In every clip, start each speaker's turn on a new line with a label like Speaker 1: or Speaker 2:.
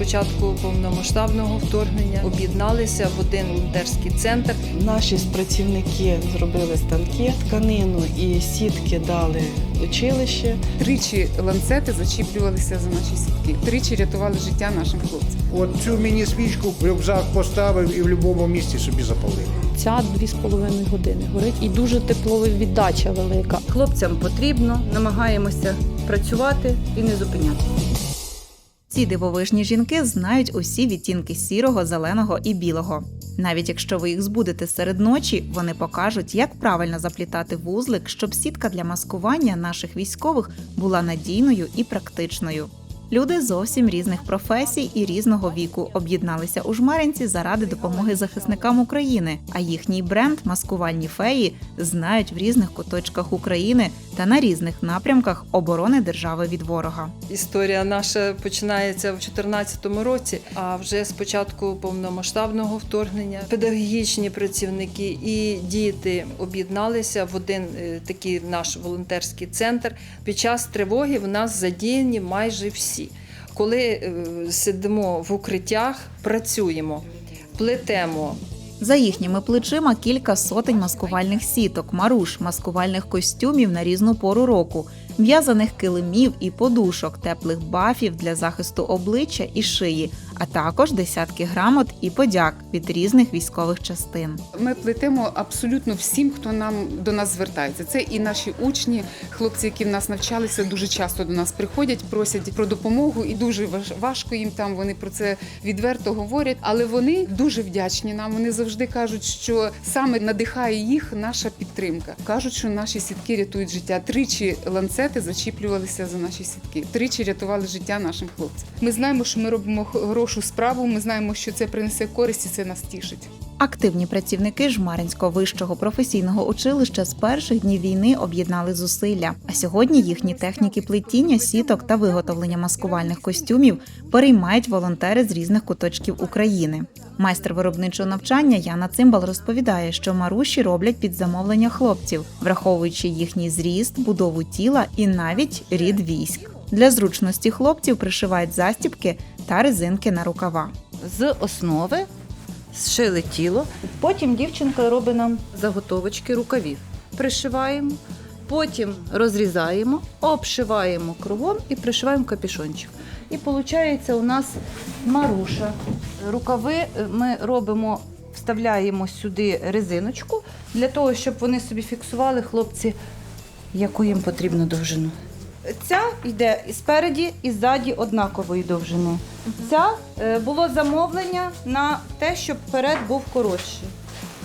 Speaker 1: початку повномасштабного вторгнення об'єдналися в один волонтерський центр.
Speaker 2: Наші працівники зробили станки, тканину і сітки дали училище.
Speaker 3: Тричі ланцети зачіплювалися за наші сітки. Тричі рятували життя нашим хлопцям.
Speaker 4: От цю міні-свічку в рюкзак поставив і в будь-якому місці собі запалив.
Speaker 5: Ця дві з половиною години горить і дуже теплова віддача велика.
Speaker 6: Хлопцям потрібно, намагаємося працювати і не зупинятися.
Speaker 7: Ці дивовижні жінки знають усі відтінки сірого, зеленого і білого. Навіть якщо ви їх збудете серед ночі, вони покажуть, як правильно заплітати вузлик, щоб сітка для маскування наших військових була надійною і практичною. Люди зовсім різних професій і різного віку об'єдналися у жмеринці заради допомоги захисникам України. А їхній бренд маскувальні феї знають в різних куточках України та на різних напрямках оборони держави від ворога.
Speaker 1: Історія наша починається в 2014 році. А вже з початку повномасштабного вторгнення педагогічні працівники і діти об'єдналися в один е, такий наш волонтерський центр. Під час тривоги в нас задіяні майже всі. Коли е, сидимо в укриттях, працюємо, плетемо,
Speaker 7: За їхніми плечима кілька сотень маскувальних сіток, маруш, маскувальних костюмів на різну пору року, в'язаних килимів і подушок, теплих бафів для захисту обличчя і шиї, а також десятки грамот і подяк від різних військових частин.
Speaker 3: Ми плетемо абсолютно всім, хто нам до нас звертається. Це і наші учні, хлопці, які в нас навчалися, дуже часто до нас приходять, просять про допомогу, і дуже важко їм там. Вони про це відверто говорять. Але вони дуже вдячні нам. Вони завжди кажуть, що саме надихає їх наша підтримка. кажуть, що наші сітки рятують життя. Тричі ланцети зачіплювалися за наші сітки. Тричі рятували життя нашим хлопцям. Ми знаємо, що ми робимо хорошу справу. Ми знаємо, що це принесе користь, і це нас тішить.
Speaker 7: Активні працівники Жмаринського вищого професійного училища з перших днів війни об'єднали зусилля. А сьогодні їхні техніки плетіння, сіток та виготовлення маскувальних костюмів переймають волонтери з різних куточків України. Майстер виробничого навчання Яна Цимбал розповідає, що маруші роблять під замовлення хлопців, враховуючи їхній зріст, будову тіла і навіть рід військ. Для зручності хлопців пришивають застібки та резинки на рукава.
Speaker 6: З основи зшили тіло. Потім дівчинка робить нам заготовочки рукавів. Пришиваємо, потім розрізаємо, обшиваємо кругом і пришиваємо капішончик. І виходить у нас маруша. Рукави е, ми робимо, вставляємо сюди резиночку для того, щоб вони собі фіксували хлопці, яку їм потрібно довжину. Ця йде і спереді, і ззаді однакової довжини. Ця е, було замовлення на те, щоб перед був коротший.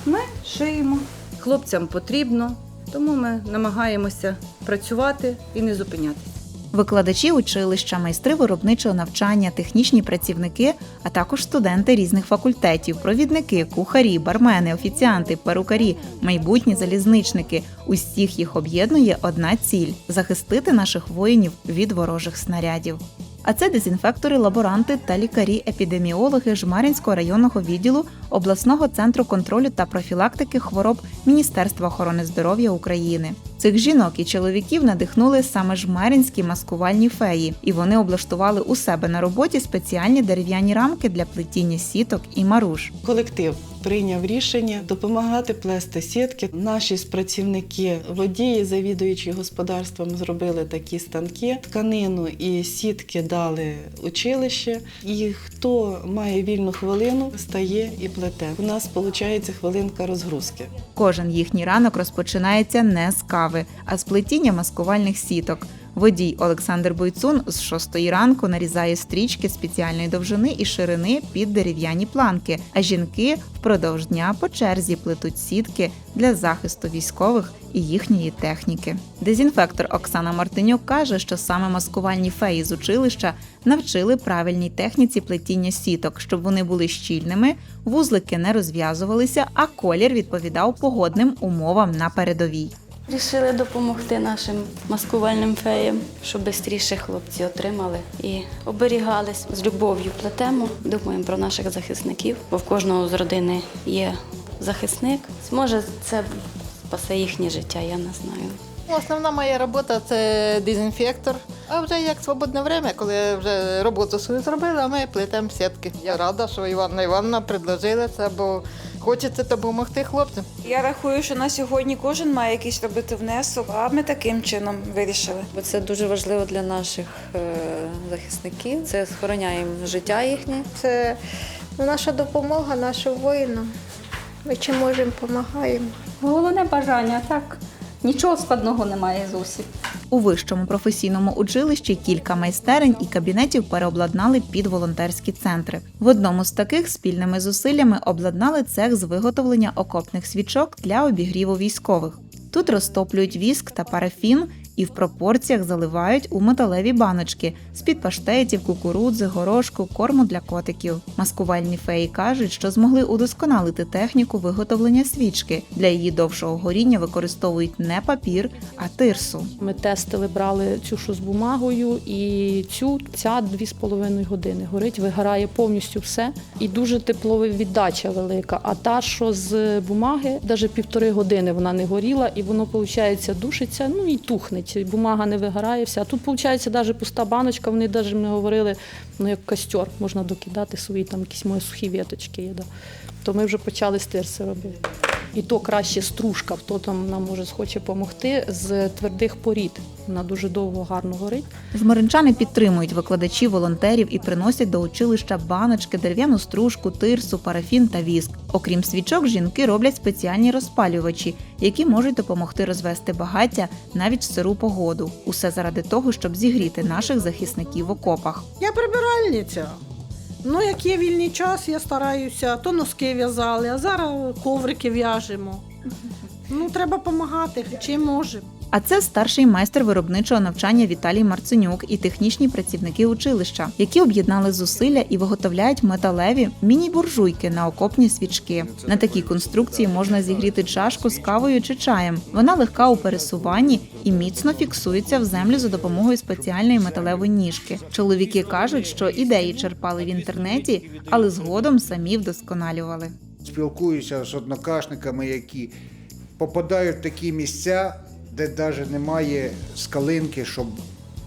Speaker 6: Ми шиємо. Хлопцям потрібно, тому ми намагаємося працювати і не зупинятися.
Speaker 7: Викладачі училища, майстри виробничого навчання, технічні працівники, а також студенти різних факультетів, провідники, кухарі, бармени, офіціанти, перукарі, майбутні залізничники. Усіх їх об'єднує одна ціль захистити наших воїнів від ворожих снарядів. А це дезінфектори, лаборанти та лікарі-епідеміологи Жмаринського районного відділу обласного центру контролю та профілактики хвороб Міністерства охорони здоров'я України. Цих жінок і чоловіків надихнули саме жмеринські маскувальні феї, і вони облаштували у себе на роботі спеціальні дерев'яні рамки для плетіння сіток і маруш.
Speaker 2: Колектив прийняв рішення допомагати плести сітки. Наші працівники, водії, завідуючі господарством, зробили такі станки. Тканину і сітки дали училище. І хто має вільну хвилину, стає і плете. У нас виходить хвилинка розгрузки.
Speaker 7: Кожен їхній ранок розпочинається не з кави, а з плетіння маскувальних сіток. Водій Олександр Бойцун з 6 ранку нарізає стрічки спеціальної довжини і ширини під дерев'яні планки, а жінки впродовж дня по черзі плетуть сітки для захисту військових і їхньої техніки. Дезінфектор Оксана Мартинюк каже, що саме маскувальні феї з училища навчили правильній техніці плетіння сіток, щоб вони були щільними, вузлики не розв'язувалися, а колір відповідав погодним умовам на передовій.
Speaker 8: Рішили допомогти нашим маскувальним феям, щоб швидше хлопці отримали і оберігались. З любов'ю плетемо, думаємо про наших захисників, бо в кожного з родини є захисник. Може, це спасе їхнє життя, я не знаю.
Speaker 9: Основна моя робота це дезінфектор. А вже як свободне время, коли вже роботу свою зробили, ми плетемо сітки. Я рада, що Іванна Івановна предложила це, бо хочеться допомогти хлопцям.
Speaker 10: Я рахую, що на сьогодні кожен має якийсь робити внесок, а ми таким чином вирішили.
Speaker 11: Бо це дуже важливо для наших е, захисників. Це схороняє їм життя їхнє.
Speaker 12: Це наша допомога нашим воїнам. Ми чим можемо, допомагаємо.
Speaker 5: Головне бажання, так. Нічого складного немає зовсім.
Speaker 7: У вищому професійному училищі кілька майстерень і кабінетів переобладнали під волонтерські центри. В одному з таких спільними зусиллями обладнали цех з виготовлення окопних свічок для обігріву військових. Тут розтоплюють віск та парафін і в пропорціях заливають у металеві баночки з-під паштетів, кукурудзи, горошку, корму для котиків. Маскувальні феї кажуть, що змогли удосконалити техніку виготовлення свічки. Для її довшого горіння використовують не папір, а тирсу.
Speaker 5: Ми тестили, брали цю з бумагою, і цю ця 2,5 години горить, вигорає повністю все. І дуже теплова віддача велика. А та, що з бумаги, навіть півтори години вона не горіла, і воно, виходить, душиться, ну і тухне. Бумага не вигорає вся. А тут, виходить, навіть пуста баночка, вони навіть ми говорили, ну як костер, можна докидати свої там якісь мої сухі віточки. Да. То ми вже почали з робити. І то краще стружка, хто там нам може схоче допомогти з твердих порід. Вона дуже довго гарно горить.
Speaker 7: Жмеринчани підтримують викладачів, волонтерів і приносять до училища баночки, дерев'яну стружку, тирсу, парафін та віск. Окрім свічок, жінки роблять спеціальні розпалювачі, які можуть допомогти розвести багаття навіть в сиру погоду. Усе заради того, щоб зігріти наших захисників в окопах.
Speaker 9: Я прибиральниця. Ну, як є вільний час, я стараюся, то носки в'язали, а зараз коврики в'яжемо. Ну, треба допомагати, чим можемо.
Speaker 7: А це старший майстер виробничого навчання Віталій Марценюк і технічні працівники училища, які об'єднали зусилля і виготовляють металеві міні-буржуйки на окопні свічки. На такій конструкції можна зігріти чашку з кавою чи чаєм. Вона легка у пересуванні і міцно фіксується в землю за допомогою спеціальної металевої ніжки. Чоловіки кажуть, що ідеї черпали в інтернеті, але згодом самі вдосконалювали.
Speaker 4: Спілкуюся з однокашниками, які попадають в такі місця, де навіть немає скалинки, щоб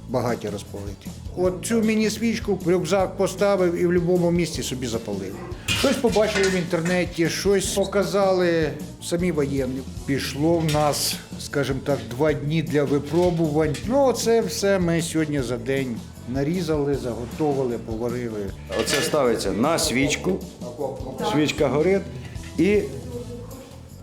Speaker 4: багаття розпалити. От цю міні-свічку в рюкзак поставив і в будь-якому місці собі запалив. Щось побачили в інтернеті, щось показали самі воєнні. Пішло в нас, скажімо так, два дні для випробувань. Ну, це все ми сьогодні за день нарізали, заготовили, поварили.
Speaker 13: Оце ставиться на свічку, свічка горить і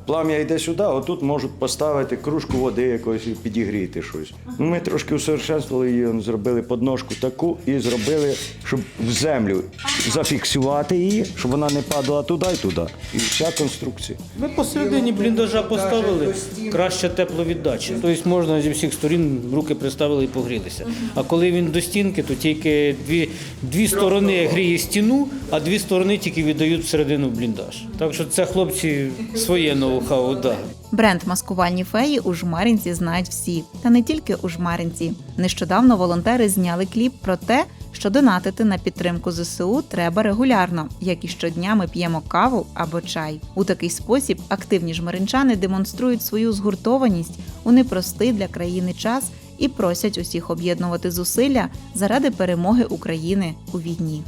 Speaker 13: плам'я йде сюди, отут можуть поставити кружку води якоїсь і підігріти щось. Ну, ми трошки усовершенствували її, зробили подножку таку і зробили, щоб в землю зафіксувати її, щоб вона не падала туди і туди. І вся конструкція.
Speaker 14: Ми посередині бліндажа поставили краща тепловіддача. Тобто можна зі всіх сторін руки приставили і погрілися. А коли він до стінки, то тільки дві, дві сторони гріє стіну, а дві сторони тільки віддають всередину бліндаж. Так що це хлопці своє ноу-хау, да.
Speaker 7: Бренд маскувальні феї у жмеринці знають всі, та не тільки у жмеринці. Нещодавно волонтери зняли кліп про те, що донатити на підтримку ЗСУ треба регулярно, як і щодня ми п'ємо каву або чай. У такий спосіб активні жмеринчани демонструють свою згуртованість у непростий для країни час і просять усіх об'єднувати зусилля заради перемоги України у війні.